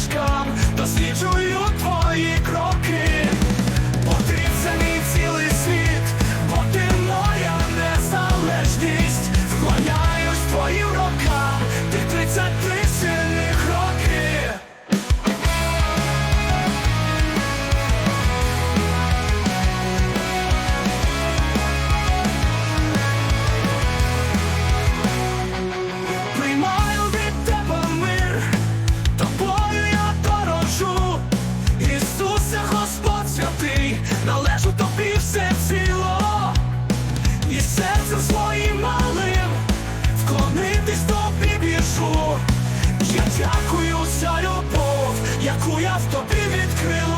стежкам, досліджую твої кроки, бо ти це цілий світ, бо моя незалежність, вклоняюсь твоїм рокам, ти тридцять. належу тобі все ціло, і серцем своїм малим вклонитись тобі біжу. Я дякую за любов, яку я в тобі відкрила.